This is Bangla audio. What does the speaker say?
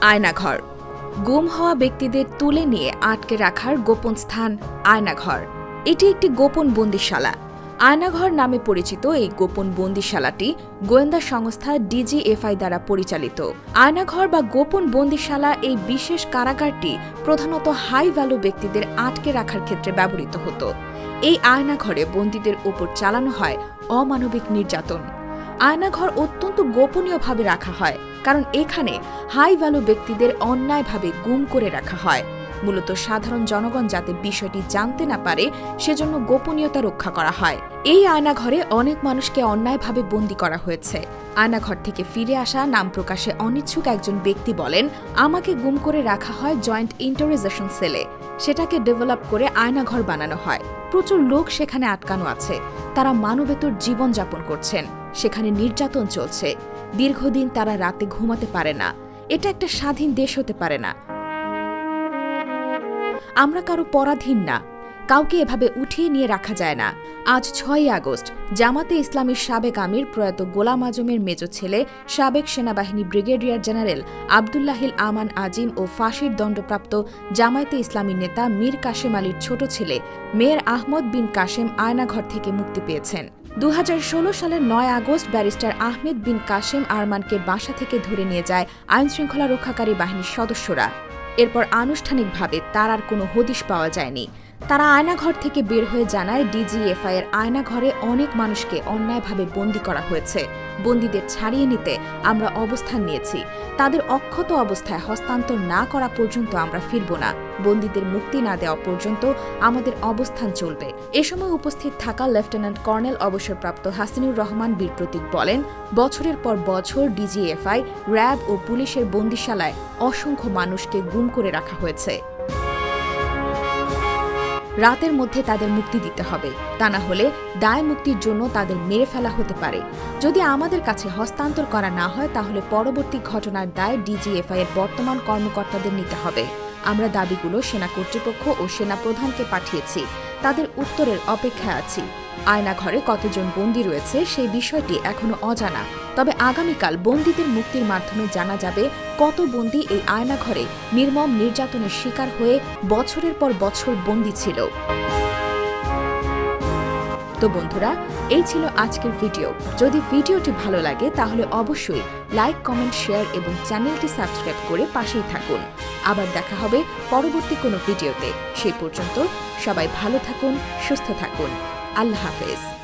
আয়নাঘর। গুম হওয়া ব্যক্তিদের তুলে নিয়ে আটকে রাখার গোপন স্থান আয়নাঘর। এটি একটি গোপন বন্দিশালা। আয়নাঘর নামে পরিচিত এই গোপন বন্দিশালাটি গোয়েন্দা সংস্থা ডিজিএফআই দ্বারা পরিচালিত। আয়নাঘর বা গোপন বন্দিশালা এই বিশেষ কারাগারটি প্রধানত হাই ভ্যালু ব্যক্তিদের আটকে রাখার ক্ষেত্রে ব্যবহৃত হতো। এই আয়নাঘরে বন্দীদের উপর চালানো হয় অমানবিক নির্যাতন। আয়নাঘর অত্যন্ত গোপনীয়ভাবে রাখা হয়, কারণ এখানে হাই ভ্যালু ব্যক্তিদের অন্যায়ভাবে গুম করে রাখা হয়। মূলত সাধারণ জনগণ যাতে বিষয়টি জানতে না পারে, সেজন্য গোপনীয়তা রক্ষা করা হয়। এই আয়নাঘরে অনেক মানুষকে অন্যায়ভাবে বন্দী করা হয়েছে। আয়নাঘর থেকে ফিরে আসা নাম প্রকাশে অনিচ্ছুক একজন ব্যক্তি বলেন, আমাকে গুম করে রাখা হয় জয়েন্ট ইন্টারোজেশন সেলে। সেটাকে ডেভেলপ করে আয়নাঘর বানানো হয়। প্রচুর লোক সেখানে আটকানো আছে। তারা মানবেতর জীবনযাপন করছেন। সেখানে নির্যাতন চলছে। দীর্ঘদিন তারা রাতে ঘুমাতে পারে না। এটা একটা স্বাধীন দেশ হতে পারে না। আমরা কারও পরাধীন না। কাউকে এভাবে উঠিয়ে নিয়ে রাখা যায় না। আজ ছয়ই আগস্ট, জামাতে ইসলামীর সাবেক আমির প্রয়াত গোলাম আজমের মেজ ছেলে, সাবেক সেনাবাহিনী ব্রিগেডিয়ার জেনারেল আবদুল্লাহিল আমান আজিম ও ফাঁসির দণ্ডপ্রাপ্ত জামায়াতে ইসলামী নেতা মীর কাশেম আলীর ছোট ছেলে, মেয়ের আহমদ বিন কাশেম আয়নাঘর থেকে মুক্তি পেয়েছেন। দু হাজার ষোলো সালের নয় আগস্ট ব্যারিস্টার আহমেদ বিন কাশেম আরমানকে বাসা থেকে ধরে নিয়ে যায় আইন শৃঙ্খলা রক্ষাকারী বাহিনীর সদস্যরা। এরপর আনুষ্ঠানিকভাবে তার আর কোনো হদিশ পাওয়া যায়নি। তারা আয়নাঘর থেকে বের হয়ে জানায় ডিজিএফআই এর আয়নাঘরে অনেক মানুষকে অন্যায়ভাবে বন্দী করা হয়েছে। বন্দীদের ছাড়িয়ে নিতে আমরা অবস্থান নিয়েছি। তাদের অক্ষত অবস্থায় হস্তান্তর না করা পর্যন্ত আমরা ফিরব না। বন্দীদের মুক্তি না দেওয়া পর্যন্ত আমাদের অবস্থান চলবে। এ সময় উপস্থিত থাকা লেফটেন্যান্ট কর্নেল অবসরপ্রাপ্ত হাসিনুর রহমান বীর প্রতীক বলেন, বছরের পর বছর ডিজিএফআই, র্যাব ও পুলিশের বন্দিশালায় অসংখ্য মানুষকে গুম করে রাখা হয়েছে। রাতের মধ্যে তাদের মুক্তি দিতে হবে। তা না হলে দায় মুক্তির জন্য তাদের মেরে ফেলা হতে পারে। যদি আমাদের কাছে হস্তান্তর করা না হয়, তাহলে পরবর্তী ঘটনার দায় ডিজিএফআই এর বর্তমান কর্মকর্তাদের নিতে হবে। আমরা দাবিগুলো সেনা কর্তৃপক্ষ ও সেনা প্রধানকে পাঠিয়েছি। তাদের উত্তরের অপেক্ষায় আছি। আয়নাঘরে কতজন বন্দী রয়েছে সেই বিষয়টি এখনও অজানা। তবে আগামীকাল বন্দীদের মুক্তির মাধ্যমে জানা যাবে কত বন্দী এই আয়নাঘরে নির্মম নির্যাতনের শিকার হয়ে বছরের পর বছর বন্দী ছিল। তো বন্ধুরা, এই ছিল আজকের ভিডিও। যদি ভিডিওটি ভালো লাগে, তাহলে অবশ্যই লাইক, কমেন্ট, শেয়ার এবং চ্যানেলটি সাবস্ক্রাইব করে পাশেই থাকুন। আবার দেখা হবে পরবর্তী কোনো ভিডিওতে। সেই পর্যন্ত সবাই ভালো থাকুন, সুস্থ থাকুন। الحافز.